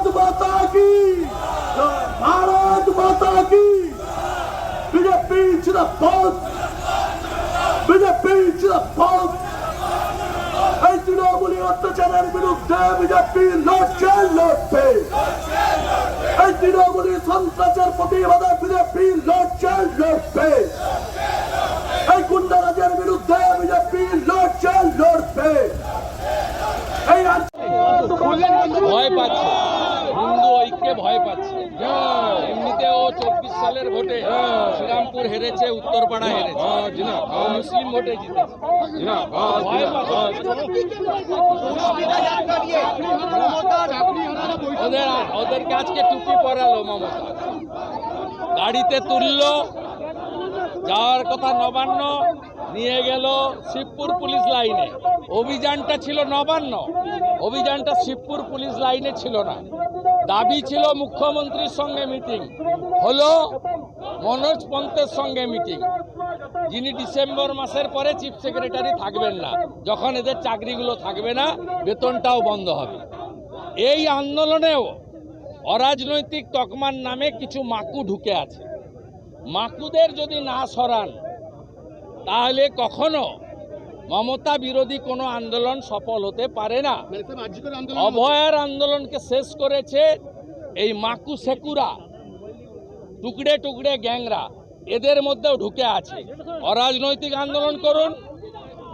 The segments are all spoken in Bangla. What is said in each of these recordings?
ভারত মাতা কি? ভারত মাতা কি? বিজেপি জিন্দাবাদ। বিজেপি জিন্দাবাদ। এই তৃণমূলী অত্যাচারের বিরুদ্ধে বিজেপি লড়ছে লড়বে এই তৃণমূলী সন্ত্রাসের প্রতিবাদে বিজেপি লড়ছে লড়বে এই গুন্ডারাজের বিরুদ্ধে বিজেপি লড়ছে লড়বে এই ভয় পাচ্ছে। হিন্দু ভয় পাচ্ছে। এমনিতেও চব্বিশ সালের ভোটে শ্রীরামপুর হেরেছে উত্তরপাড়া হেরেছে। মুসলিম ভোটে জিতেছে। ওদের ওদেরকে আজকে টুপি পরালো মমতা। গাড়িতে তুললো, যাওয়ার কথা নবান্ন নিয়ে গেল শিবপুর পুলিশ লাইনে। অভিযানটা ছিল নবান্ন। অভিযানটা শিবপুর পুলিশ লাইনে ছিল না। দাবি ছিল মুখ্যমন্ত্রীর সঙ্গে মিটিং। হলো মনোজ পন্থের সঙ্গে মিটিং। যিনি ডিসেম্বর মাসের পরে চিফ সেক্রেটারি থাকবেন না, যখন এদের চাকরিগুলো থাকবে না, বেতনটাও বন্ধ হবে। এই আন্দোলনেও অরাজনৈতিক তকমার নামে কিছু মাকু ঢুকে আছে। মাকুদের যদি না সরান তাহলে কখনো মমতা বিরোধী কোনো আন্দোলন সফল হতে পারে না। অভয়ার আন্দোলনকে শেষ করেছে এই মাকু সেকুরা টুকরে টুকরে গ্যাংরা। এদের মধ্যেও ঢুকে আছে। অরাজনৈতিক আন্দোলন করুন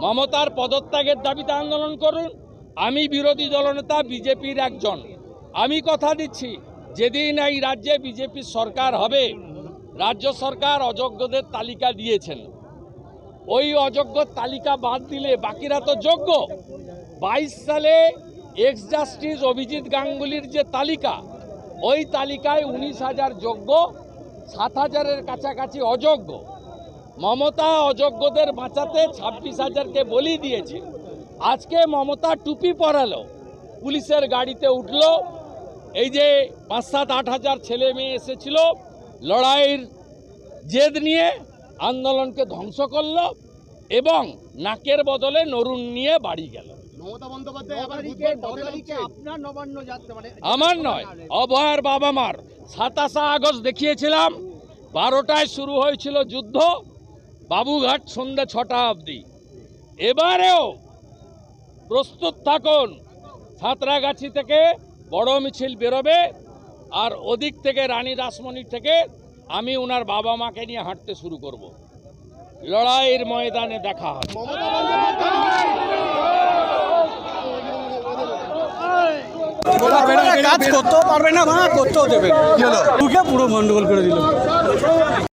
মমতার পদত্যাগের দাবিতে আন্দোলন করুন। আমি বিরোধী দলনেতা বিজেপির একজন। আমি কথা দিচ্ছি যেদিন এই রাজ্যে বিজেপির সরকার হবে রাজ্য সরকার অযোগ্যদের তালিকা দিয়েছেন। ওই অযোগ্য তালিকা বাদ দিলে বাকিরা তো যোগ্য। বাইশ সালে এক্স জাস্টিস অভিজিৎ গাঙ্গুলির যে তালিকা, ওই তালিকায় উনিশ হাজার যোগ্য, সাত হাজারের কাছাকাছি অযোগ্য। মমতা অযোগ্যদের বাঁচাতে ছাব্বিশ হাজারকে বলি দিয়েছে। আজকে মমতা টুপি পরালো, পুলিশের গাড়িতে উঠল। এই যে পাঁচ সাত আট হাজার ছেলে মেয়ে এসেছিল, লড়াইয়ের জেদ নিয়ে আন্দোলনকে ধ্বংস করল এবং নাকের বদলে নরুন নিয়ে বাড়ি গেল। মানে আমার নয় অভয়ার বাবা মার সাতাশা আগস্ট দেখিয়েছিলাম বারোটায় শুরু হয়েছিল যুদ্ধ বাবুঘাট সন্ধ্যে ছটা অবধি। এবারেও প্রস্তুত থাকুন সাঁতরাগাছি থেকে বড় মিছিল বেরোবে আর ওদিক থেকে রানী রাসমণি থেকে আমি ওনার বাবা মাকে নিয়ে হাঁটতে শুরু করব। লড়াইয়ের ময়দানে দেখা হবে। কাজ করতেও পারবে না মা করতেও দেবে ঢুকে পুরো গন্ডগোল করে দিল।